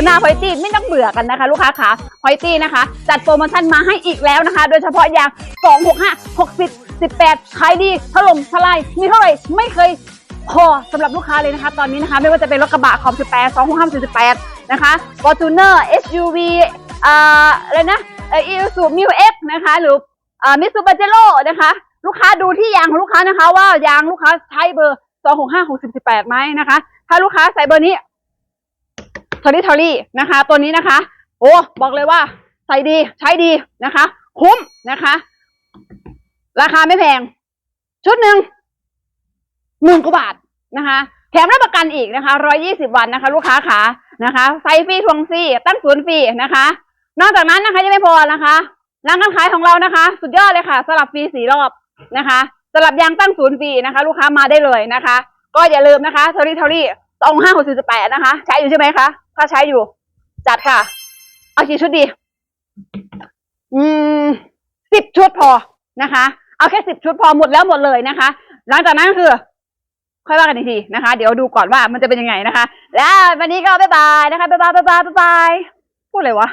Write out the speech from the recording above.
อหน้าพอยตี้ไม่ต้องเบื่อกันนะคะ ลูกค้าขาพอยตี้นะคะ จัดโปรโมชั่นมาให้อีกแล้วนะคะ โดยเฉพาะยาง 265 60 18ขายดีถล่มทลายมีเท่าไหร่ไม่เคยพอสำหรับลูกค้าเลยนะคะ ตอนนี้นะคะ ไม่ว่าจะเป็นรถกระบะคอม18 265 48นะคะ Fortuner SUV อ่าอะไรนะเอ่อ Isuzu Mu X นะคะ หรืออ่า Mitsubishi Pajero นะคะ ลูกค้าดูที่ยางของลูกค้านะคะ ว่ายางลูกค้าใช้เบอร์ 265 60 18ไหมนะคะ ถ้าลูกค้าใส่เบอร์นี้ ทอรี่ทอรี่นะคะ ตัวนี้นะคะ โอ้บอกเลยว่าใส่ดีใช้ดีนะคะ คุ้มนะคะ ราคาไม่แพง ชุดหนึ่งหมื่นกว่าบาทนะคะ แถมรับประกันอีกนะคะร้อยี่สิบวันนะคะ ลูกค้าขานะคะใส่ฟรีทวงฟรีตั้งศูนย์ฟรีนะคะ นอกจากนั้นนะคะยังไม่พอนะคะร้านการขายของเรานะคะ สุดยอดเลยค่ะ สลับฟรีสี่รอบนะคะสลับยางตั้งศูนย์ฟรีนะคะ ลูกค้ามาได้เลยนะคะ ก็อย่าลืมนะคะทอรี่ทอรี่สองห้าหกสี่สิบแปดนะคะ ใช้อยู่ใช่ไหมคะ ถ้าใช้อยู่ จัดค่ะ เอากี่ชุดดี อืมสิบชุดพอนะคะ เอาแค่สิบชุดพอหมดแล้วหมดเลยนะคะ หลังจากนั้นคือ ค่อยว่ากันอีกทีนะคะ เดี๋ยวดูก่อนว่ามันจะเป็นยังไงนะคะ แล้ววันนี้ก็บ๊ายบายนะคะบ๊ายบายบ๊ายบายบ๊ายบายพูดอะไรวะ